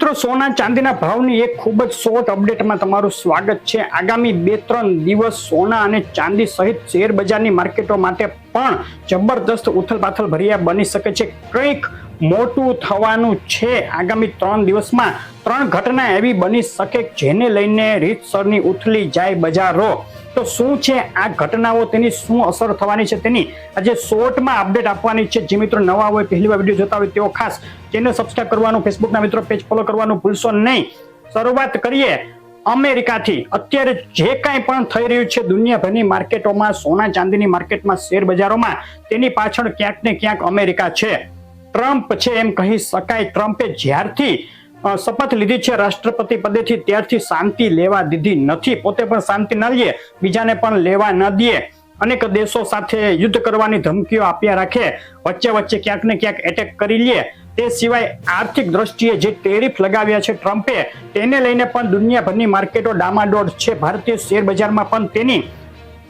મિત્રો, સોના ચાંદીના ભાવની એક ખૂબ જ શોર્ટ અપડેટમાં તમારું સ્વાગત છે. આગામી બે ત્રણ દિવસ સોના અને ચાંદી સહિત શેર બજારની માર્કેટો માટે પણ જબરદસ્ત ઉથલપાથલ ભર્યા બની શકે છે. કંઈક મોટું થવાનું છે. આગામી ત્રણ દિવસમાં ત્રણ ઘટના એવી બની શકે જેને લઈને રીતસરની ઉથલી જાય બજારો. તો શું છે આ ઘટનાઓ? તેની શું અસર થવાની છે? તેની આજે શોર્ટમાં અપડેટ આપવાની છે. જે મિત્રો નવા હોય, પહેલી વાર વીડિયો જોતા હોય તેઓ ખાસ ચેનલ સબસ્ક્રાઈબ કરવાનું ફેસબુકના મિત્રો પેજ ફોલો કરવાનું ભૂલશો નહીં. શરૂઆત કરીએ અમેરિકાથી. અત્યારે જે કાંઈ પણ થઈ રહ્યું છે દુનિયાભરની માર્કેટોમાં, સોના ચાંદીની માર્કેટમાં, શેર બજારોમાં, તેની પાછળ ક્યાંક ને ક્યાંક અમેરિકા છે. ટ્રમ્પ છે એમ કહી શકાય. ટ્રમ્પે જ્યારથી શપથ લીધી છે રાષ્ટ્રપતિ પદેથી, ત્યારથી શાંતિ લેવા દીધી નથી. પોતે પણ શાંતિ ન લે, બીજાને પણ લેવા ન દે. અનેક દેશો સાથે યુદ્ધ કરવાની ધમકીઓ આપ્યા રાખે. વચ્ચે વચ્ચે ક્યાંક ને ક્યાંક એટેક કરી લે. તે સિવાય આર્થિક દ્રષ્ટિએ જે ટેરિફ લગાવ્યા છે ટ્રમ્પે, તેને લઈને પણ દુનિયાભરની માર્કેટો ડામાડોળ છે. ભારતીય શેર બજારમાં પણ તેની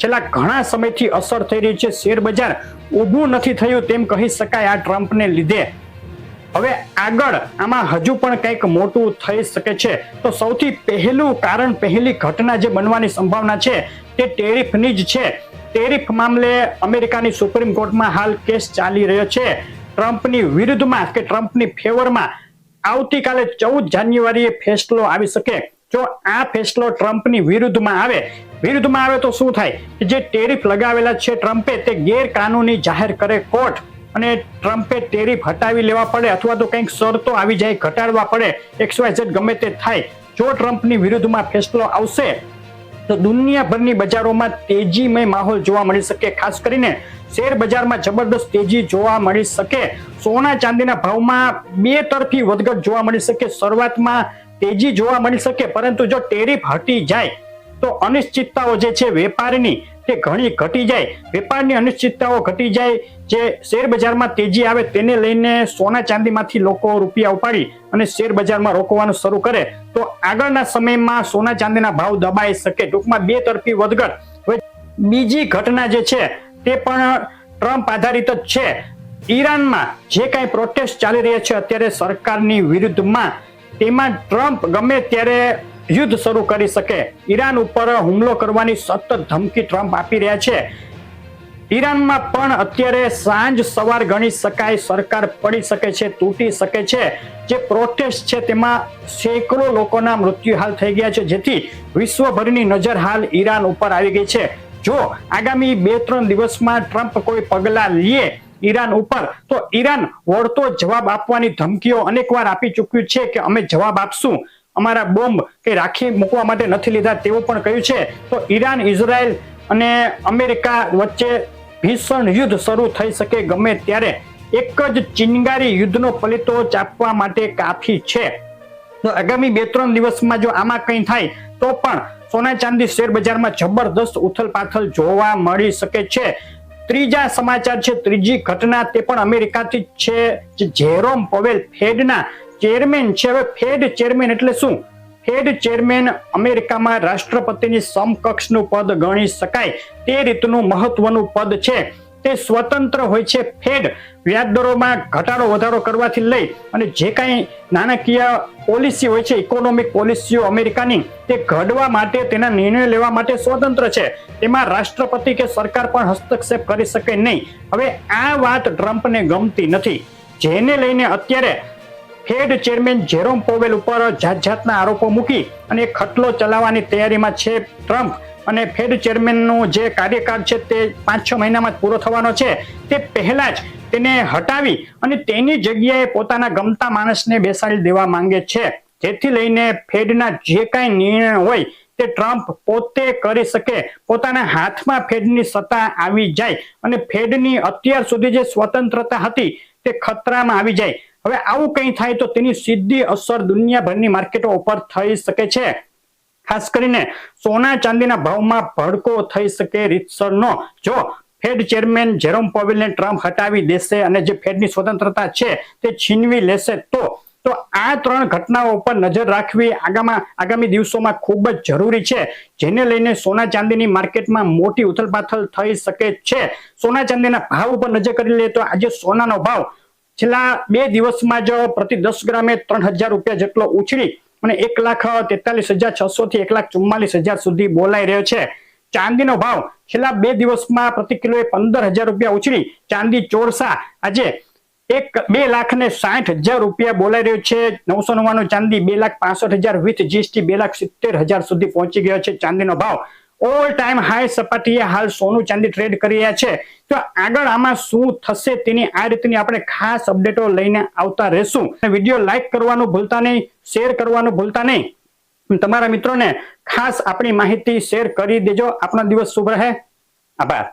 છેલ્લા ઘણા સમયથી અસર થઈ રહી છે. શેર બજાર ઊભું નથી થયું તેમ કહી શકાય આ ટ્રમ્પને લીધે. હવે આગળ આમાં હજુ પણ કંઈક મોટું થઈ શકે છે. તો સૌથી પહેલું કારણ, પહેલી ઘટના જે બનવાની સંભાવના છે તે ટેરિફની જ છે. ટેરિફ મામલે અમેરિકાની સુપ્રીમ કોર્ટમાં હાલ કેસ ચાલી રહ્યો છે. ટ્રમ્પની વિરુદ્ધમાં કે ટ્રમ્પની ફેવરમાં આવતીકાલે ચૌદ જાન્યુઆરીએ ફેસલો આવી શકે. જો આ ફેસલો ટ્રમ્પની વિરુદ્ધમાં આવે વિરુદ્ધમાં આવે તો શું થાય? જે ટેરિફ લગાવેલા છે ટ્રમ્પે તે ગેરકાનૂની જાહેર કરે કોર્ટ અને ટ્રમ્પે ટેરિફ હટાવી લેવા પડે અથવા તો કંઈક શરતો આવી જાય, ઘટાડવા પડે. એક્સવાય ગમે તે થાય. જો ટ્રમ્પની વિરુદ્ધમાં ફેસલો આવશે તો દુનિયાભરની બજારોમાં તેજીમય માહોલ જોવા મળી શકે. ખાસ કરીને શેર બજારમાં જબરદસ્ત તેજી જોવા મળી શકે. સોના ચાંદીના ભાવમાં બે તરફી વધઘટ જોવા મળી શકે. શરૂઆતમાં તેજી જોવા મળી શકે, પરંતુ જો ટેરિફ હટી જાય, તો અનિશ્ચિતતાઓ જે છે, વેપારની તે ઘણી ઘટી જાય, વેપારની અનિશ્ચિતતાઓ ઘટી જાય, જે શેર બજારમાં તેજી આવે તેને લઈને સોના ચાંદીમાંથી લોકો રૂપિયા ઉપાડી અને શેર બજારમાં રોકવાનું શરૂ કરે, તો આગળના સમયમાં સોના ચાંદીના ભાવ દબાઈ શકે. ટૂંકમાં બે તરફી વધઘટ. બીજી ઘટના જે છે, તે પણ ટ્રમ્પ આધારિત જ છે. ઈરાનમાં જે કાંઈ પ્રોટેસ્ટ ચાલી રહ્યા છે અત્યારે સરકારની વિરુદ્ધમાં, તેમાં ટ્રમ્પ ગમે ત્યારે યુદ્ધ શરૂ કરી શકે. ઈરાન ઉપર હુમલો કરવાની સતત ધમકી ટ્રમ્પ આપી રહ્યા છે. ઈરાનમાં પણ અત્યારે સાંજ સવાર ગણી શકાય સરકાર પડી શકે છે, તૂટી શકે છે. જે પ્રોટેસ્ટ છે તેમાં સેંકડો લોકોના મૃત્યુ હાલ થઈ ગયા છે. જેથી વિશ્વભરની નજર હાલ ઈરાન ઉપર આવી ગઈ છે. જો આગામી બે ત્રણ દિવસમાં ટ્રમ્પ કોઈ પગલા લે ઈરાન ઉપર, તો ઈરાન વળતો જવાબ આપવાની ધમકીઓ અનેકવાર આપી ચૂક્યું છે કે અમે જવાબ આપશું. અમારા બોમ્બ કે રાખી મૂકવા માટે નથી લીધા તેવું પણ કહ્યું છે. તો ઈરાન ઇઝરાયલ અને અમેરિકા વચ્ચે ભીષણ યુદ્ધ શરૂ થઈ શકે ગમે ત્યારે એક જ ચિનગારી યુદ્ધનો પલિતો ચાપવા માટે કાફી છે. તો આગામી બે ત્રણ દિવસમાં જો આમાં કંઈ થાય, તો પણ સોના ચાંદી શેર બજારમાં જબરદસ્ત ઉથલપાથલ જોવા મળી શકે છે. ત્રીજા સમાચાર છે, ત્રીજી ઘટના તે પણ અમેરિકાથી છે. જેરોમ પવેલ ફેડના ચેરમેન છે. હવે ફેડ ચેરમેન એટલે શું? ફેડ ચેરમેન અમેરિકામાં રાષ્ટ્રપતિની સમકક્ષનું પદ ગણી શકાય. તે રીતનું મહત્વનું પદ છે. તે સ્વતંત્ર હોય છે ફેડ વ્યાજદરોમાં ઘટાડો વધારો કરવાથી લઈ અને જે કાંઈ નાણાકીય પોલિસી હોય છે ઇકોનોમિક પોલિસીઓ અમેરિકાની, તે ઘડવા માટે, તેના નિર્ણય લેવા માટે સ્વતંત્ર છે. તેમાં રાષ્ટ્રપતિ કે સરકાર પણ હસ્તક્ષેપ કરી શકે નહીં. હવે આ વાત ટ્રમ્પને ગમતી નથી. જેને લઈને અત્યારે ફેડ ચેરમેન જેરોમ પોવેલ ઉપર જાત જાતના આરોપો મૂકી અને ખટલો ચલાવવાની તૈયારીમાં છે ટ્રમ્પ. અને ફેડ ચેરમેનનો જે કાર્યકાળ છે તે પાંચ છ મહિનામાં પૂરો થવાનો છે. તે પહેલા જ તેને હટાવી અને તેની જગ્યાએ પોતાના ગમતા માણસને બેસાડી દેવા માંગે છે. જેથી લઈને ફેડના જે કાંઈ નિર્ણય હોય તે ટ્રમ્પ પોતે કરી શકે. પોતાના હાથમાં ફેડની સત્તા આવી જાય અને ફેડની અત્યાર સુધી જે સ્વતંત્રતા હતી તે ખતરામાં આવી જાય. હવે આવું કંઈ થાય તો તેની સીધી અસર દુનિયાભરની માર્કેટો ઉપર થઈ શકે છે. ખાસ કરીને સોના ચાંદીના ભાવમાં ભડકો થઈ શકે રીતસરનો. જો ફેડ ચેરમેન જેરોમ પોવેલને ટ્રમ્પ હટાવી દેશે અને જે ફેડની સ્વતંત્રતા છે તે છીનવી લેશે તો તો આ ત્રણ ઘટનાઓ ઉપર નજર રાખવી આગામાં, આગામી દિવસોમાં ખૂબ જ જરૂરી છે. જેને લઈને સોના ચાંદીની માર્કેટમાં મોટી ઉથલપાથલ થઈ શકે છે. સોના ચાંદીના ભાવ ઉપર નજર કરી લઈએ તો આજે સોનાનો ભાવ છેલ્લા બે દિવસમાં જ પ્રતિ દસ ગ્રામે ત્રણ રૂપિયા જેટલો ઉછળી અને એક લાખ તેતાલીસ હજાર છસો થી એક લાખ ચુમ્માલીસ હજાર સુધી બોલાઈ રહ્યો છે. ચાંદીનો ભાવ છેલ્લા બે દિવસમાં પ્રતિ કિલોએ પંદર હજાર રૂપિયા ઉછળી ચાંદી ચોરસા આજે એક બે લાખ ને સાઠ હજાર રૂપિયા બોલાઈ રહ્યો છે. નવસો નવ્વાણું ચાંદી બે લાખ પાસઠ હજાર વિથ જીએસટી બે લાખ સિત્તેર હજાર સુધી પહોંચી ગયો છે ચાંદીનો ભાવ. ઓલ ટાઈમ હાઈ સપાટીએ હાલ સોનું ચાંદી ટ્રેડ કરી રહ્યા છે. તો આગળ આમાં શું થશે તેની આ રીતની આપણે ખાસ અપડેટો લઈને આવતા રહેશું. વીડિયો લાઈક કરવાનું ભૂલતા નહીં શેર કરવાનું ભૂલતા નહીં. તમારા મિત્રોને ખાસ આપણી માહિતી શેર કરી દેજો. આપણો દિવસ શુભ રહે. આભાર.